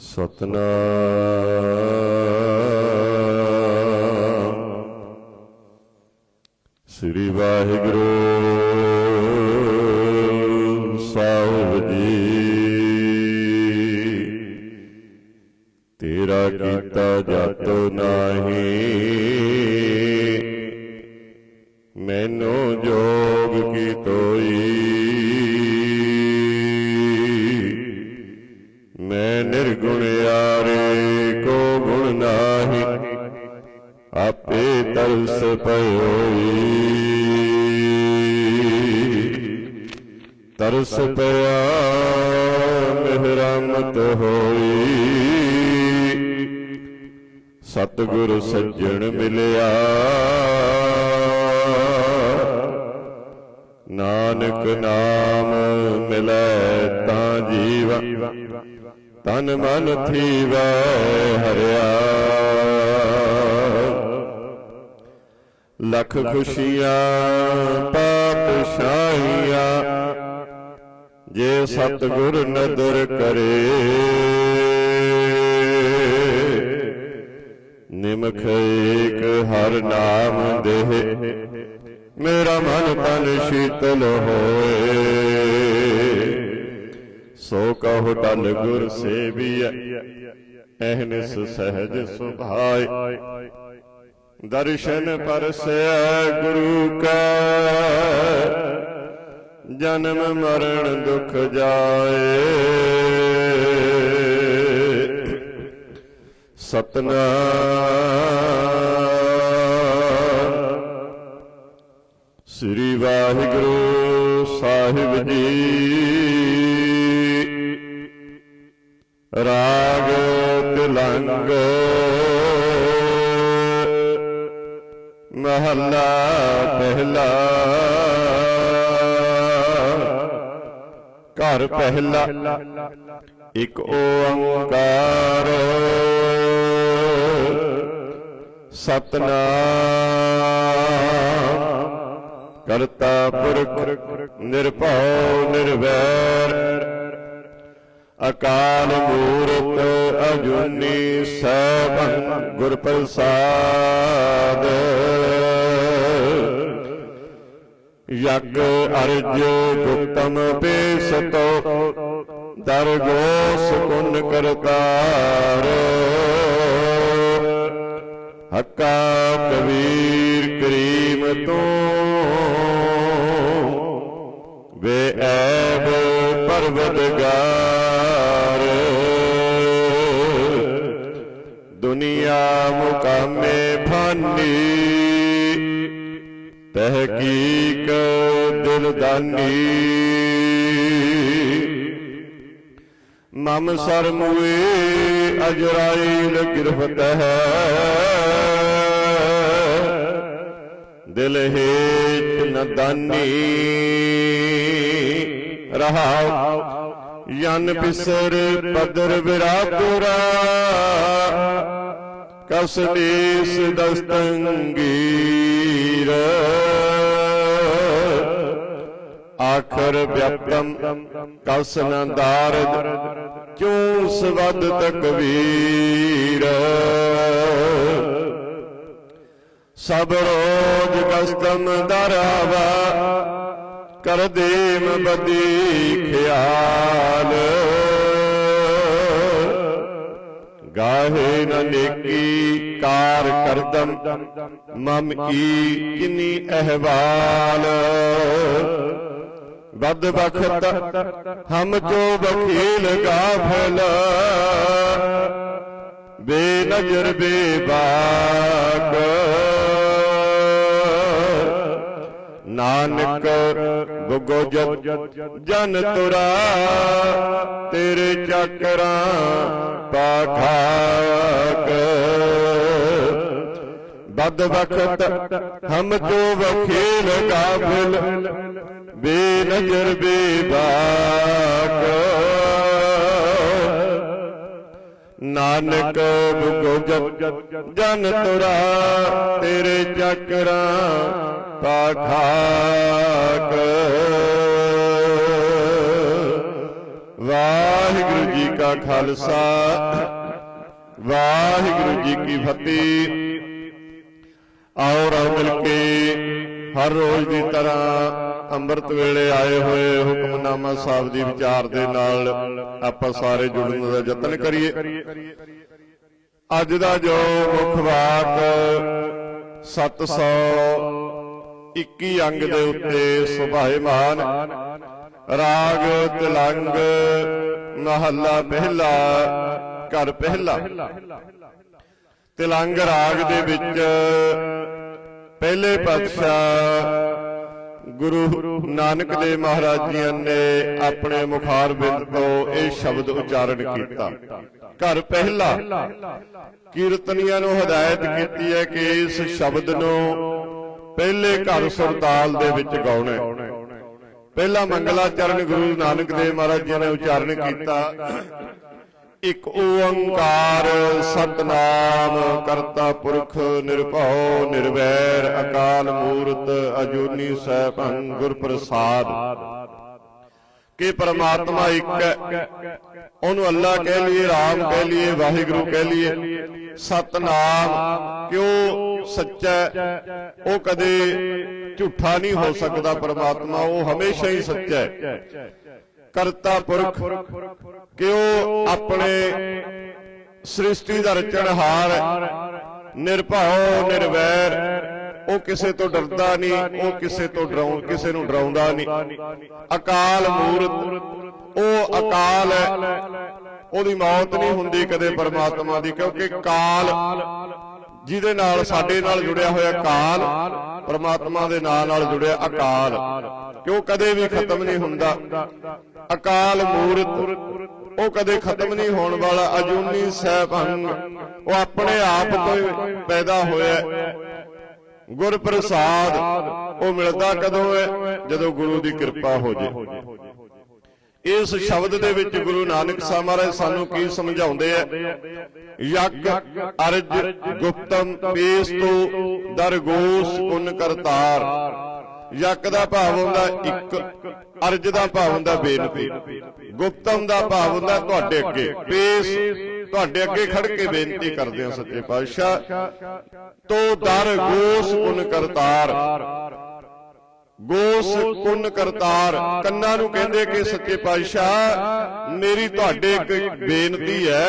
ਸਤਨਾਮ। ਨਿਰਗੁਣ ਯਾਰੇ ਕੋ ਗੁਣ ਨਾਹੀ, ਆਪੇ ਤਰਸ ਪਇਓਈ। ਤਰਸ ਪਿਆ, ਮਿਹਰਮਤ ਹੋਈ। ਸਤਿਗੁਰ ਸੱਜਣ ਮਿਲਿਆ। ਨਾਨਕ ਨਾਮ ਮਿਲੈ ਤਾਂ ਜੀਵਾ ਤਨ ਮਨ ਥੀਵੈ ਹਰਿਆ। ਲੱਖ ਖੁਸ਼ੀਆਂ ਪਾਪ ਸ਼ਾਹੀਆਂ ਜੇ ਸਤਿਗੁਰ ਨਦਰ ਕਰੇ। ਨਿਮਖ ਏਕ ਹਰ ਨਾਮ ਦੇਹ, ਮੇਰਾ ਮਨ ਤਨ ਸ਼ੀਤਲ ਹੋਏ। ਸੋ ਕਹੋ ਟਲ ਗੁਰ ਸੇਵੀਐ ਐਹਨਿਸ ਸਹਿਜ ਸੁਭਾਏ। ਦਰਸ਼ਨ ਪਰਸੈ ਗੁਰੂ ਕੈ, ਜਨਮ ਮਰਨ ਦੁਖ ਜਾਏ। ਸਤਨਾਮ। ਸ੍ਰੀ ਵਾਹਿਗੁਰੂ ਸਾਹਿਬ ਜੀ। ਰਾਗ ਤਿਲੰਗ। ਮਹੱਲਾ ਪਹਿਲਾ। ਘਰ ਪਹਿਲਾ। ਇੱਕ ਓੰਕਾਰ। ਸਤਨਾਮ। ਕਰਤਾ ਪੁਰਖ ਨਿਰਭਉ ਨਿਰਵੈਰ। ਅਕਾਲ ਮੂਰਤ ਅਜੁਨੀ ਸੈਭੰ ਗੁਰ ਪ੍ਰਸਾਦ ਯਗ ਅਰਜ ਗੁਪਤਮ ਪੇਸਤੋ ਦਰਗੋਸ ਕੁਨ ਕਰਤਾਰ। ਹੱਕਾ ਕਬੀਰ ਕਰੀਮ ਤੂੰ, ਵੇ ਐਬ ਪਰਵਦਗਾਰ। ਦੁਨੀਆ ਮੁਕਾਮੇ ਭਾਨੀ ਤਹਿਕੀਕ ਦਿਲਦਾਨੀ ਮਮ ਸਰਮੁਏ ਅਜਰਾਇਲ ਗਿਰਫਤ ਹੈ ਦਿਲ ਹੇਤ ਨਦਾਨੀ ਰਹਾਉ ਯਨ ਪਿਸਰ ਪਦਰ ਵਿਰਾਤੁਰਾ ਕਸ ਦੇਸ ਦਸਤੰਗੀਰ। ਆਖਰ ਵਿਅਪਤਮ ਕਸ ਨ ਦਾਰਦ ਕਿਉ ਸਵਦ ਤਕਵੀਰ। ਸਭ ਰੋਜ ਕਸਤਮ ਦਰਾਵਾ ਕਰ ਦੇਮ ਬਦੀ ਖਿਆਲ। ਗਾਹੇ ਨ ਨੇਕੀ, ਕਾਰ ਕਰਦਮ, ਮਮ ਈ ਕਿਨੀ ਅਹਵਾਲ। ਬਦ ਬਖਤ ਹਮ ਜੋ ਬਖੀਲ ਗਾਫਲ, ਬੇਨਜ਼ਰ ਬੇਬਾਕ। ਨਾਨਕ ਗੁਗੋ ਜਨ ਤੁਰਾ, ਤੇਰੇ ਚੱਕਰਾਂ ਪਾਖਾਕ ਬਦ ਵਖਤ ਹਮ ਜੋ ਵਖੀਲ ਕਾਫਿਲ ਬੇ ਨਜ਼ਰ ਬੇਬਾਕ। ਨਾਨਕ ਬੁਗੋ ਜਨ ਤੁਰਾ, ਤੇਰੇ ਚੱਕਰਾਂ ਪਾਖਾਕ ਵਾਹਿਗੁਰੂ ਜੀ ਕਾ ਖਾਲਸਾ। ਵਾਹਿਗੁਰੂ ਜੀ ਕੀ ਫਤਿਹ। ਆਓ ਰਲ ਮਿਲ ਕੇ ਹਰ ਰੋਜ਼ ਦੀ ਤਰ੍ਹਾਂ ਅੰਮ੍ਰਿਤ ਵੇਲੇ ਆਏ ਹੋਏ ਹੁਕਮਨਾਮਾ ਸਾਹਿਬ ਦੀ ਵਿਚਾਰ ਦੇ ਨਾਲ ਆਪਾਂ ਸਾਰੇ ਜੁੜਨ ਦਾ ਯਤਨ ਕਰੀਏ। ਅੱਜ ਦਾ ਜੋ ਮੁੱਖ ਵਾਕ 721 ਅੰਗ ਦੇ ਉੱਤੇ ਸੁਭਾਏਮਾਨ ਰਾਗ, ਤਿਲੰਗ, ਮਹੱਲਾ ਪਹਿਲਾ, ਘਰ ਪਹਿਲਾ। ਤਿਲੰਗ ਰਾਗ ਦੇ ਵਿੱਚ ਪਹਿਲੇ ਪਾਤਸ਼ਾਹ ਗੁਰੂ ਨਾਨਕ ਦੇਵ ਮਹਾਰਾਜ ਜੀ ਨੇ ਆਪਣੇ ਮੁਖਾਰ ਬਿੰਦ ਤੋਂ ਇਹ ਸ਼ਬਦ ਉਚਾਰਨ ਕੀਤਾ। ਘਰ ਪਹਿਲਾ। ਕੀਰਤਨੀਆਂ ਨੂੰ ਹਦਾਇਤ ਕੀਤੀ ਹੈ ਕਿ ਇਸ ਸ਼ਬਦ ਨੂੰ ਪਹਿਲੇ ਘਰ ਸੁਰਤਾਲ ਦੇ ਵਿੱਚ ਗਾਉਣਾ ਪਹਿਲਾ ਮੰਗਲਾਚਰਨ ਗੁਰੂ ਨਾਨਕ ਦੇਵ ਮਹਾਰਾਜ ਜੀ ਨੇ ਉਚਾਰਨ ਕੀਤਾ। ਇਕ ਓੰਕਾਰ ਸਤਨਾਮ ਕਰਤਾ ਪੁਰਖ ਨਿਰਭਉ ਨਿਰਵੈਰ ਅਕਾਲ ਮੂਰਤ ਅਜੂਨੀ ਸੈਭੰ ਗੁਰ ਪ੍ਰਸਾਦ। ਕਿ ਪਰਮਾਤਮਾ ਇੱਕ ਹੈ। ਉਹਨੂੰ ਅੱਲਾ ਕਹਿ ਲਈਏ, ਰਾਮ ਕਹਿ ਲਈਏ, ਵਾਹਿਗੁਰੂ ਕਹਿ ਲਈਏ। ਸਤਨਾਮ ਕਿਉਂ ਸੱਚਾ ਉਹ ਕਦੇ ਝੂਠਾ ਨਹੀਂ ਹੋ ਸਕਦਾ ਪਰਮਾਤਮਾ, ਉਹ ਹਮੇਸ਼ਾ ਹੀ ਸੱਚਾ ਹੈ। ਕਰਤਾ ਪੁਰਖ ਕਿ ਉਹ ਆਪਣੇ ਸ੍ਰਿਸ਼ਟੀ ਦਾ ਰਚਣਹਾਰ ਹੈ। ਨਿਰਭਉ, ਨਿਰਵੈਰ ਉਹ ਕਿਸੇ ਤੋਂ ਡਰਦਾ ਨਹੀਂ, ਉਹ ਕਿਸੇ ਤੋਂ ਡਰਾਉਂ, ਕਿਸੇ ਨੂੰ ਡਰਾਉਂਦਾ ਨਹੀਂ। ਅਕਾਲ ਮੂਰਤ, ਉਹ ਅਕਾਲ ਹੈ। ਉਹਦੀ ਮੌਤ ਨਹੀਂ ਹੁੰਦੀ ਕਦੇ ਪਰਮਾਤਮਾ ਦੀ, ਕਿਉਂਕਿ ਕਾਲ ਜਿਹਦੇ ਨਾਲ ਸਾਡੇ ਨਾਲ ਜੁੜਿਆ ਹੋਇਆ ਕਾਲ, ਪਰਮਾਤਮਾ ਦੇ ਨਾਂ ਨਾਲ ਜੁੜਿਆ ਅਕਾਲ। ਕਿਉਂ ਕਦੇ ਵੀ ਖਤਮ ਨਹੀਂ ਹੁੰਦਾ। ਅਕਾਲ ਮੂਰਤ, ਉਹ ਕਦੇ ਖਤਮ ਨਹੀਂ ਹੋਣ ਵਾਲਾ। ਅਜੂਨੀ ਸਹਿਭੰਗ ਉਹ ਆਪਣੇ ਆਪ ਤੋਂ ਹੀ ਪੈਦਾ ਹੋਇਆ ਗੁਰ ਪ੍ਰਸਾਦ ਉਹ ਮਿਲਦਾ ਕਦੋਂ ਹੈ? ਜਦੋਂ ਗੁਰੂ ਦੀ ਕਿਰਪਾ ਹੋ ਜੇ। ਇਸ ਸ਼ਬਦ ਦੇ ਵਿੱਚ ਗੁਰੂ ਨਾਨਕ ਸਾਹਿਬ ਮਹਾਰਾਜ ਸਾਨੂੰ ਕੀ ਸਮਝਾਉਂਦੇ ਆ? ਯਗ ਅਰਜ ਗੁਪਤਮ ਪੇਸ ਤੋਂ ਦਰਗੋਸ ਪੁੰਨ ਕਰਤਾਰ। ਯਕ ਦਾ ਭਾਵ ਹੁੰਦਾ ਇੱਕ ਅਰਜ ਦਾ ਭਾਵ ਹੁੰਦਾ ਬੇਨਤੀ। ਗੁਪਤਮ ਦਾ ਭਾਵ ਹੁੰਦਾ ਤੁਹਾਡੇ ਅੱਗੇ। ਪੇਸ ਤੁਹਾਡੇ ਅੱਗੇ ਖੜ ਕੇ ਬੇਨਤੀ ਕਰਦੇ ਆ ਸੱਚੇ ਪਾਤਸ਼ਾਹ। ਤੋ ਦਰ ਗੋਸ ਪੁੰਨ ਕਰਤਾਰ। ਗੋਸ ਪੁੰਨ ਕਰਤਾਰ। ਕੰਨਾਂ ਨੂੰ ਕਹਿੰਦੇ ਕਿ ਸੱਚੇ ਪਾਤਸ਼ਾਹ ਮੇਰੀ ਤੁਹਾਡੇ ਇੱਕ ਬੇਨਤੀ ਹੈ।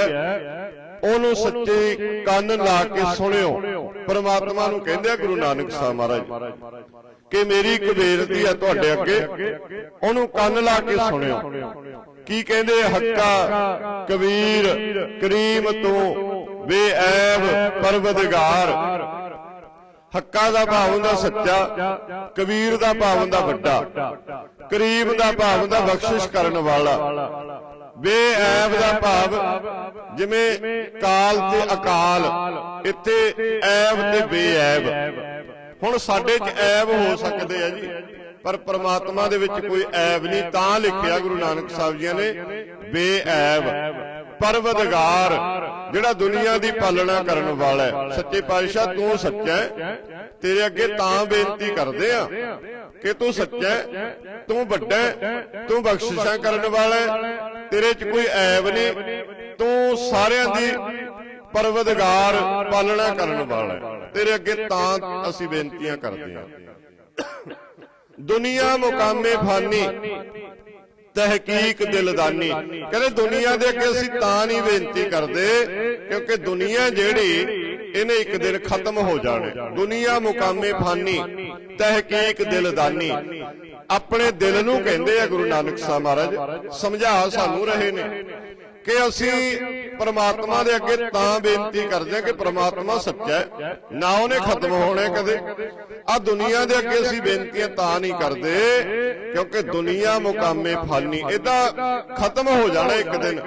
ਉਹਨੂੰ ਸੱਚੇ ਕੰਨ ਲਾ ਕੇ ਸੁਣਿਓ। ਪਰਮਾਤਮਾ ਨੂੰ ਕਹਿੰਦੇ ਆ ਗੁਰੂ ਨਾਨਕ ਸਾਹਿਬ ਮਹਾਰਾਜ ਕਿ ਮੇਰੀ ਇੱਕ ਬੇਨਤੀ ਹੈ ਤੁਹਾਡੇ ਅੱਗੇ। ਉਹਨੂੰ ਕੰਨ ਲਾ ਕੇ ਸੁਣਿਓ। ਕੀ ਕਹਿੰਦੇ ਹੱਕਾ ਕਬੀਰ, ਕਰੀਮ ਤੋਂ ਬੇਐਬ ਪਰਵਦਗਾਰ ਹੱਕਾ ਦਾ ਭਾਵ ਹੁੰਦਾ ਸੱਚਾ, ਕਬੀਰ ਦਾ ਭਾਵ ਹੁੰਦਾ ਵੱਡਾ, ਕਰੀਮ ਦਾ ਭਾਵ ਹੁੰਦਾ ਬਖਸ਼ਿਸ਼ ਕਰਨ ਵਾਲਾ। ਬੇਐਬ ਦਾ ਭਾਵ ਜਿਵੇਂ ਕਾਲ ਤੇ ਅਕਾਲ, ਇੱਥੇ ਐਬ ਤੇ ਬੇਐਬ। ਹੁਣ ਸਾਡੇ 'ਚ ਐਬ ਹੋ ਸਕਦੇ ਆ ਜੀ। ਪਰ ਪ੍ਰਮਾਤਮਾ ਦੇ ਵਿੱਚ ਕੋਈ ਐਬ ਨਹੀਂ, ਤਾਂ ਲਿਖਿਆ ਗੁਰੂ ਨਾਨਕ ਸਾਹਿਬ ਜੀ ਨੇ, ਬੇਐਬ। ਪਰਵਦਗਾਰ, ਜਿਹੜਾ ਦੁਨੀਆ ਦੀ ਪਾਲਣਾ ਕਰਨ ਵਾਲਾ ਹੈ। ਸੱਚੇ ਪਾਤਸ਼ਾਹ ਤੂੰ ਸੱਚਾ ਹੈ। ਤੇਰੇ ਅੱਗੇ ਤਾਂ ਬੇਨਤੀ ਕਰਦੇ ਆ ਕਿ ਤੂੰ ਸੱਚਾ ਹੈ, ਤੂੰ ਵੱਡਾ ਹੈ, ਤੂੰ ਬਖਸ਼ਿਸ਼ਾਂ ਕਰਨ ਵਾਲਾ ਹੈ। ਤੇਰੇ 'ਚ ਕੋਈ ਐਬ ਨਹੀਂ, ਤੂੰ ਸਾਰਿਆਂ ਦੀ ਪਰਵਦਗਾਰ, ਪਾਲਣਾ ਕਰਨ ਵਾਲਾ ਹੈ। ਤੇਰੇ ਅੱਗੇ ਤਾਂ ਅਸੀਂ ਬੇਨਤੀਆਂ ਕਰਦੇ ਹਾਂ। ਦੁਨੀਆ ਮੁਕਾਮੇ ਫਾਨੀ ਤਹਿਕੀਕ ਦਿਲਦਾਨੀ। ਕਹਿੰਦੇ ਦੁਨੀਆ ਦੇ ਅੱਗੇ ਅਸੀਂ ਤਾਂ ਨਹੀਂ ਬੇਨਤੀ ਕਰਦੇ ਕਿਉਂਕਿ ਦੁਨੀਆ ਜਿਹੜੀ ਇਹਨੇ ਇੱਕ ਦਿਨ ਖਤਮ ਹੋ ਜਾਣਾ। ਦੁਨੀਆ ਮੁਕਾਮੇ ਫਾਨੀ ਤਹਿਕੀਕ ਦਿਲਦਾਨੀ। ਆਪਣੇ ਦਿਲ ਨੂੰ ਕਹਿੰਦੇ ਆ ਗੁਰੂ ਨਾਨਕ ਸਾਹਿਬ ਮਹਾਰਾਜ ਸਮਝਾ ਸਾਨੂੰ ਰਹੇ ਨੇ। ਕਿ ਅਸੀਂ ਪ੍ਰਮਾਤਮਾ ਦੇ ਅੱਗੇ ਤਾਂ ਬੇਨਤੀ ਕਰਦੇ ਹਾਂ ਕਿ ਪ੍ਰਮਾਤਮਾ ਸੱਚਾ ਹੈ। ਨਾ ਉਹਨੇ ਖਤਮ ਹੋਣਾ ਕਦੇ। ਆ ਦੁਨੀਆ ਦੇ ਅੱਗੇ ਅਸੀਂ ਬੇਨਤੀਆਂ ਤਾਂ ਨਹੀਂ ਕਰਦੇ, ਕਿਉਂਕਿ ਦੁਨੀਆ ਮੁਕਾਮੇ ਫਾਨੀ ਇਹਦਾ ਖਤਮ ਹੋ ਜਾਣਾ ਇੱਕ ਦਿਨ।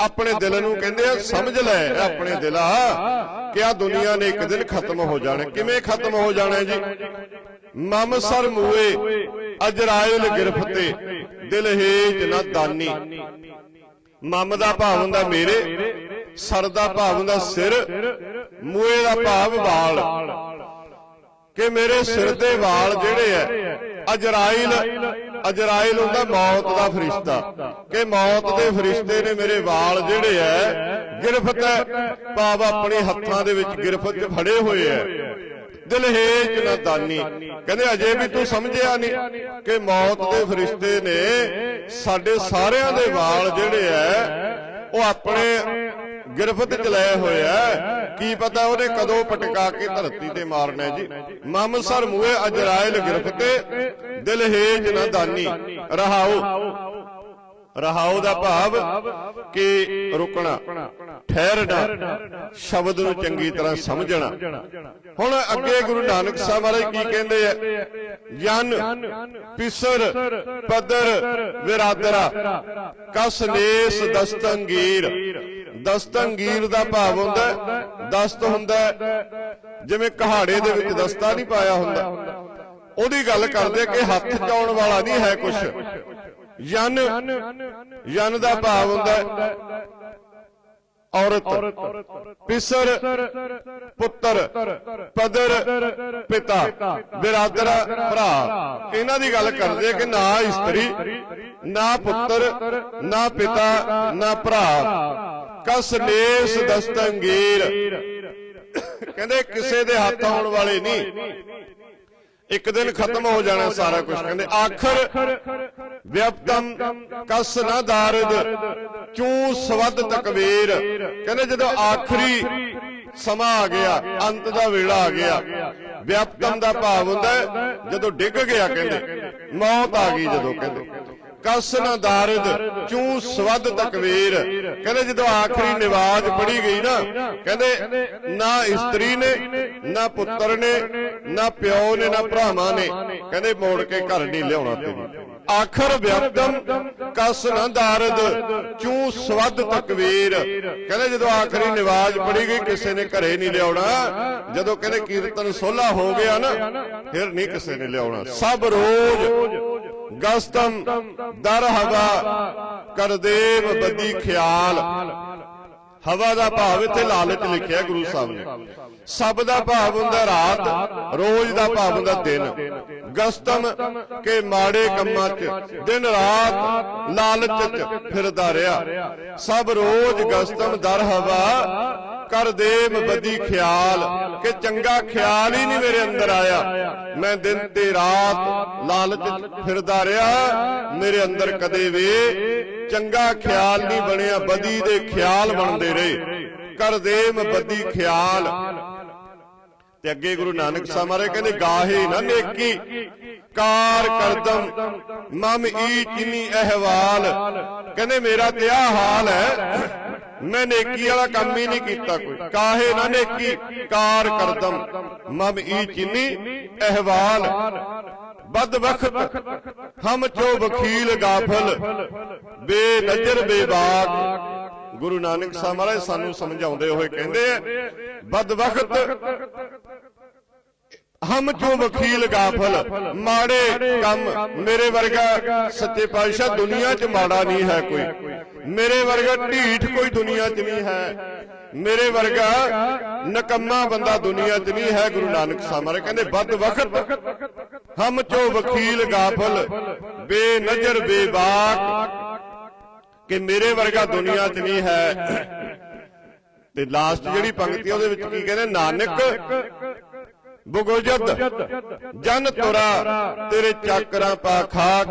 ਆਪਣੇ ਦਿਲ ਨੂੰ ਕਹਿੰਦੇ ਆ, ਸਮਝ ਲੈ ਆਪਣੇ ਦਿਲਾ ਕਿ ਆ ਦੁਨੀਆ ਨੇ ਇੱਕ ਦਿਨ ਖਤਮ ਹੋ ਜਾਣਾ। ਕਿਵੇਂ ਖਤਮ ਹੋ ਜਾਣਾ ਜੀ? ਮਮ ਸਰ ਮੂਏ ਅਜਰਾਇਲ ਗਿਰਫਤੇ, ਦਿਲ ਹੇਜ ਨਾ ਦਾਨੀ। ਮਮ ਦਾ ਭਾਵ ਹੁੰਦਾ ਮੇਰੇ, ਸਰ ਦਾ ਭਾਵ ਹੁੰਦਾ ਸਿਰ ਮੂਏ ਦਾ ਭਾਵ ਵਾਲ। ਕਿ ਮੇਰੇ ਸਿਰ ਦੇ ਵਾਲ ਜਿਹੜੇ ਐ, ਅਜਰਾਇਲ ਅਜਰਾਇਲ ਹੁੰਦਾ ਮੌਤ ਦਾ ਫਰਿਸ਼ਤਾ। ਕਿ ਮੌਤ ਦੇ ਫਰਿਸ਼ਤੇ ਨੇ ਮੇਰੇ ਵਾਲ ਜਿਹੜੇ ਐ, ਗਿਰਫਤ ਭਾਵ ਆਪਣੇ ਹੱਥਾਂ ਦੇ ਵਿੱਚ ਗਿਰਫਤ 'ਚ ਫੜੇ ਹੋਏ ਐ। ਦਿਲਹੇਜ ਨਾ ਦਾਨੀ। ਕਹਿੰਦੇ ਅਜੇ ਵੀ ਤੂੰ ਸਮਝਿਆ ਨਹੀਂ ਕਿ ਮੌਤ ਦੇ ਫਰਿਸ਼ਤੇ ਨੇ ਸਾਡੇ ਸਾਰਿਆਂ ਦੇ ਵਾਲ ਜਿਹੜੇ ਐ, ਉਹ ਆਪਣੇ ਗਿਰਫਤ ਚ ਲਏ ਹੋਏ ਐ। ਕੀ ਪਤਾ ਉਹਨੇ ਕਦੋਂ ਪਟਕਾ ਕੇ ਧਰਤੀ ਤੇ ਮਾਰਨਾ ਜੀ। ਮਮ ਸਰ ਮੂਏ ਅਜਰਾਇਲ ਗਿਰਫਤੇ ਦਿਲ ਹੇਜ ਨਾ ਦਾਨੀ। ਰਹਾਓ। ਰਹਾਉ ਦਾ ਭਾਵ ਕਿ ਰੁਕਣਾ ਠਹਿਰਨਾ ਸ਼ਬਦ ਨੂੰ ਚੰਗੀ ਤਰ੍ਹਾਂ ਸਮਝਣਾ। ਹੁਣ ਅੱਗੇ ਗੁਰੂ ਨਾਨਕ ਸਾਹਿਬ ਵਾਲੇ ਕੀ ਕਹਿੰਦੇ ਆ? ਜਨ ਪਿਸਰ ਪਦਰ ਵਿਰਾਦਰਾ, ਕਸ ਦਸਤੰਗੀਰ। ਦਸਤੰਗੀਰ ਦਾ ਭਾਵ ਹੁੰਦਾ, ਦਸਤ ਹੁੰਦਾ, ਜਿਵੇਂ ਕਹਾੜੇ ਦੇ ਵਿੱਚ ਦਸਤਾ ਨਹੀਂ ਪਾਇਆ ਹੁੰਦਾ। ਉਹਦੀ ਗੱਲ ਕਰਦੇ ਕਿ ਹੱਥ ਚਾਉਣ ਵਾਲਾ ਨਹੀਂ ਹੈ ਕੁਛ। ਯਨ ਯਨ ਦਾ ਭਾਵ ਹੁੰਦਾ ਔਰਤ, ਪਿਸਰ, ਪੁੱਤਰ ਪਦਰ ਪਿਤਾ, ਬਿਰਾਦਰਾ, ਭਰਾ। ਇਹਨਾਂ ਦੀ ਗੱਲ ਕਰਦੇ ਕਿ ਨਾ ਇਸਤਰੀ, ਨਾ ਪੁੱਤਰ, ਨਾ ਪਿਤਾ, ਨਾ ਭਰਾ। ਕਸ ਨੇਸ ਦਸਤੰਗੀਰ ਕਹਿੰਦੇ ਕਿਸੇ ਦੇ ਹੱਥ ਆਉਣ ਵਾਲੇ ਨਹੀਂ। ਇੱਕ ਦਿਨ ਖਤਮ ਹੋ ਜਾਣਾ ਸਾਰਾ ਕੁਝ ਕਹਿੰਦੇ ਆਖਰ ਵਿਅਪਤਮ ਕਸ ਨਾ ਦਾਰਦ ਚੂ ਸਵਦ ਤਕਵੀਰ। ਕਹਿੰਦੇ ਜਦੋਂ ਆਖਰੀ ਸਮਾਂ ਆ ਗਿਆ ਅੰਤ ਦਾ ਵੇਲਾ ਆ ਗਿਆ ਵਿਅਪਤਮ ਦਾ ਭਾਵ ਹੁੰਦਾ ਜਦੋਂ ਡਿੱਗ ਗਿਆ ਕਹਿੰਦੇ ਮੌਤ ਆ ਗਈ ਜਦੋਂ ਕਹਿੰਦੇ। ਕਸ ਨਾ ਦਾਰਦ ਚੂ ਸਵਦ ਤਕਵੀਰ। ਕਹਿੰਦੇ ਜਦੋਂ ਆਖਰੀ ਨਿਵਾਜ ਪੜੀ ਗਈ ਨਾ ਕਹਿੰਦੇ ਨਾ ਇਸਤਰੀ ਨੇ ਨਾ ਪੁੱਤਰ ਨੇ ਨਾ ਪਿਓ ਨੇ ਨਾ ਭਰਾਵਾਂ ਨੇ। ਕਹਿੰਦੇ ਮੋੜ ਕੇ ਘਰ ਨਹੀਂ ਲਿਆਉਣਾ ਤੈਨੂੰ ਆਖਰ ਵਿਅਕਤਮ ਕਸ ਨਾ ਦਾਰਦ ਚੂ ਸਵਦ ਤਕਵੀਰ। ਕਹਿੰਦੇ ਜਦੋਂ ਆਖਰੀ ਨਿਵਾਜ ਪੜੀ ਗਈ ਕਿਸੇ ਨੇ ਘਰੇ ਨਹੀਂ ਲਿਆਉਣਾ। ਜਦੋਂ ਕਹਿੰਦੇ ਕੀਰਤਨ ਸੋਲਾ ਹੋ ਗਿਆ ਨਾ ਫਿਰ ਨਹੀਂ ਕਿਸੇ ਨੇ ਲਿਆਉਣਾ। ਸਭ ਰੋਜ਼ ਗਸਤਮ ਦਰ ਹਵਾ ਕਰਦੇਵ ਬਦੀ ਖਿਆਲ। ਹਵਾ ਦਾ ਭਾਵ ਇੱਥੇ ਲਾਲਚ ਲਿਖਿਆ ਗੁਰੂ ਸਾਹਿਬ ਨੇ। ਸਭ ਦਾ ਭਾਵ ਹੁੰਦਾ ਰਾਤ ਰੋਜ਼ ਦਾ ਭਾਵ ਹੁੰਦਾ ਦਿਨ। ਗਸਤਮ ਕੇ ਮਾੜੇ ਕੰਮਾਂ 'ਚ ਦਿਨ ਰਾਤ ਲਾਲਚ 'ਚ ਫਿਰਦਾ ਰਿਹਾ। ਸਭ ਰੋਜ਼ ਗਸਤਮ ਦਰ ਹਵਾ ਕਰ ਦੇਵ ਬਦੀ ਖਿਆਲ ਕਿ ਚੰਗਾ ਖਿਆਲ ਹੀ ਨਹੀਂ ਮੇਰੇ ਅੰਦਰ ਆਇਆ। ਮੈਂ ਦਿਨ ਤੇ ਰਾਤ ਲਾਲਚ ਫਿਰਦਾ ਰਿਹਾ। ਮੇਰੇ ਅੰਦਰ ਕਦੇ ਵੀ ਚੰਗਾ ਖਿਆਲ ਨਹੀਂ ਬਣਿਆ, ਬਦੀ ਦੇ ਖਿਆਲ ਬਣਦੇ ਰਹੇ। ਕਰ ਬਦੀ ਖਿਆਲ। ਤੇ ਅੱਗੇ ਗੁਰੂ ਨਾਨਕ ਸਾਹਿਬ ਮਹਾਰਾਜ ਕਹਿੰਦੇ, ਗਾਹੇ ਨਾ ਨੇਕੀ, ਕਾਰ ਕਰਦਮ, ਮਮ ਈ ਚਿਨੀ ਅਹਵਾਲ। ਕਹਿੰਦੇ, ਮੇਰਾ ਤੇ ਆ ਹਾਲ ਹੈ, ਮੈਂ ਨੇਕੀ ਵਾਲਾ ਕੰਮ ਹੀ ਨਹੀਂ ਕੀਤਾ ਕੋਈ। ਕਾਹੇ ਨਾ ਨੇਕੀ, ਕਾਰ ਕਰਦਮ, ਮਮ ਈ ਚਿਨੀ ਅਹਵਾਲ। ਬਦ ਵਖਤ ਹਮ ਚੋ ਵਕੀਲ ਗਾਫਲ ਬੇ ਬੇਬਾਕ। ਗੁਰੂ ਨਾਨਕ ਸਾਹਿਬ ਮਹਾਰਾਜ ਸਾਨੂੰ ਸਮਝਾਉਂਦੇ ਹੋਏ ਕਹਿੰਦੇ ਆ ਬਦ ਵਖਤ ਹਮ ਚੋਂ ਵਕੀਲ ਗਾਫਲ, ਮਾੜੇ ਕੰਮ ਮੇਰੇ ਵਰਗਾ ਸੱਚੇ ਪਾਤਸ਼ਾਹ ਦੁਨੀਆ 'ਚ ਮਾੜਾ ਨਹੀਂ ਹੈ ਕੋਈ। ਮੇਰੇ ਵਰਗਾ ਢੀਠ ਕੋਈ ਦੁਨੀਆ 'ਚ ਨਹੀਂ ਹੈ। ਮੇਰੇ ਵਰਗਾ ਨਕੰਮਾ ਬੰਦਾ ਦੁਨੀਆ 'ਚ ਨਹੀਂ ਹੈ, ਗੁਰੂ ਨਾਨਕ ਸਾਹਿਬ ਮਹਾਰਾਜ ਕਹਿੰਦੇ ਵੱਧ ਵਖਤ ਹਮ ਚੋਂ ਵਕੀਲ ਗਾਫਲ ਬੇ ਨਜ਼ਰ ਬੇਬਾਕ ਕਿ ਮੇਰੇ ਵਰਗਾ ਦੁਨੀਆ 'ਚ ਨਹੀਂ ਹੈ। ਤੇ ਲਾਸਟ ਜਿਹੜੀ ਪੰਕਤੀ ਉਹਦੇ ਵਿੱਚ ਕੀ ਕਹਿੰਦੇ? ਨਾਨਕ ਬੁਗੋਜਤ ਜਨ ਤੁਰਾ ਤੇਰੇ ਚਾਕਰਾਂ ਪਾ ਖਾਕ।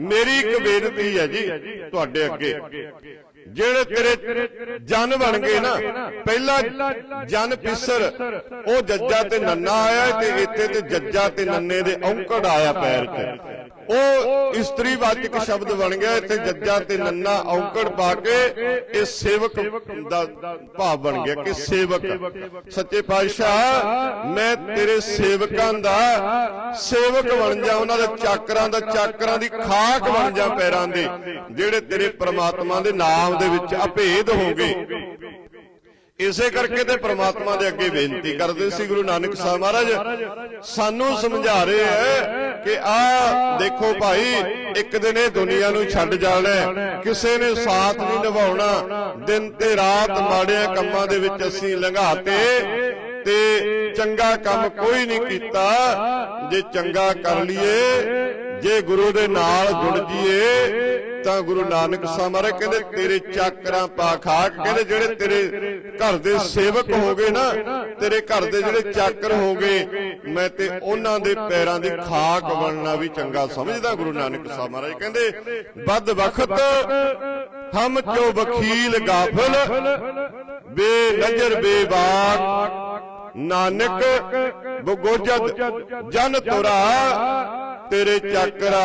ਮੇਰੀ ਇੱਕ ਬੇਨਤੀ ਹੈ ਜੀ ਤੁਹਾਡੇ ਅੱਗੇ। ਜਿਹੜੇ ਤੇਰੇ ਜਨ ਬਣ ਗਏ ਨਾ, ਪਹਿਲਾ ਜਨ ਪਿਸਰ, ਉਹ ਜੱਜਾ ਤੇ ਨੰਨਾ ਆਇਆ ਤੇ ਇੱਥੇ ਤੇ ਜੱਜਾ ਤੇ ਨੰਨੇ ਦੇ ਔਂਕੜ ਆਇਆ ਪੈਰ ਤੇ। ਉਹ ਇਸਤਰੀ ਵਾਚਕ ਸ਼ਬਦ ਬਣ ਗਿਆ ਇੱਥੇ ਜੱਜਾ ਤੇ ਨੰਨਾ ਔਂਕੜ ਪਾ ਕੇ ਇਹ ਸੇਵਕ ਦਾ ਭਾਵ ਬਣ ਗਿਆ ਕਿ ਸੇਵਕ ਸੱਚੇ ਪਾਤਸ਼ਾਹ ਮੈਂ ਤੇਰੇ ਸੇਵਕਾਂ ਦਾ ਸੇਵਕ ਬਣ ਜਾ ਉਹਨਾਂ ਦੇ ਚਾਕਰਾਂ ਦਾ ਚਾਕਰਾਂ ਦੀ ਖਾਕ ਬਣ ਜਾ ਪੈਰਾਂ ਦੇ ਜਿਹੜੇ ਤੇਰੇ ਪ੍ਰਮਾਤਮਾ ਦੇ ਨਾਮ ਦੇ ਵਿੱਚ ਅਭੇਦ ਹੋ ਗਏ ਇਸੇ ਕਰਕੇ ਤੇ ਪ੍ਰਮਾਤਮਾ ਦੇ ਅੱਗੇ ਬੇਨਤੀ ਕਰਦੇ ਸੀ ਗੁਰੂ ਨਾਨਕ ਸਾਹਿਬ ਮਹਾਰਾਜ, ਸਾਨੂੰ ਸਮਝਾ ਰਹੇ ਹੈ ਕਿ ਆ ਦੇਖੋ ਭਾਈ, ਇੱਕ ਦਿਨ ਇਹ ਦੁਨੀਆ ਨੂੰ ਛੱਡ ਜਾਣਾ ਕਿਸੇ ਨੇ ਸਾਥ ਨਹੀਂ ਨਿਭਾਉਣਾ। ਦਿਨ ਤੇ ਰਾਤ ਮਾੜਿਆਂ ਕੰਮਾਂ ਦੇ ਵਿੱਚ ਅਸੀਂ ਲੰਘਾਤੇ ਤੇ ਚੰਗਾ ਕੰਮ ਕੋਈ ਨਹੀਂ ਕੀਤਾ। ਜੇ ਚੰਗਾ ਕਰ ਲਈਏ, ਜੇ ਗੁਰੂ ਦੇ ਨਾਲ ਜੁੜ ਜੀਏ ਤਾਂ ਗੁਰੂ ਨਾਨਕ ਸਾਹਿਬ ਮਹਾਰਾਜ ਕਹਿੰਦੇ, ਤੇਰੇ ਚਾਕਰਾਂ ਪਾ ਖਾਕ ਕਹਿੰਦੇ, ਜਿਹੜੇ ਤੇਰੇ ਘਰ ਦੇ ਸੇਵਕ ਹੋਗੇ ਨਾ, ਤੇਰੇ ਘਰ ਦੇ ਜਿਹੜੇ ਚਾਕਰ ਹੋਗੇ, ਮੈਂ ਤੇ ਉਹਨਾਂ ਦੇ ਪੈਰਾਂ ਦੀ ਖਾਕ ਬਣਨਾ ਵੀ ਚੰਗਾ ਸਮਝਦਾ ਗੁਰੂ ਨਾਨਕ ਸਾਹਿਬ ਮਹਾਰਾਜ ਕਹਿੰਦੇ ਬਦ ਵਖਤ ਹਮ ਚੋ ਵਕੀਲ ਗਾਫਲ ਬੇ ਨਜ਼ਰ ਬੇਬਾਕ। ਨਾਨਕ ਬਗੋਜਦ ਜਨ ਤੁਰਾ, ਤੇਰੇ ਚੱਕਰਾ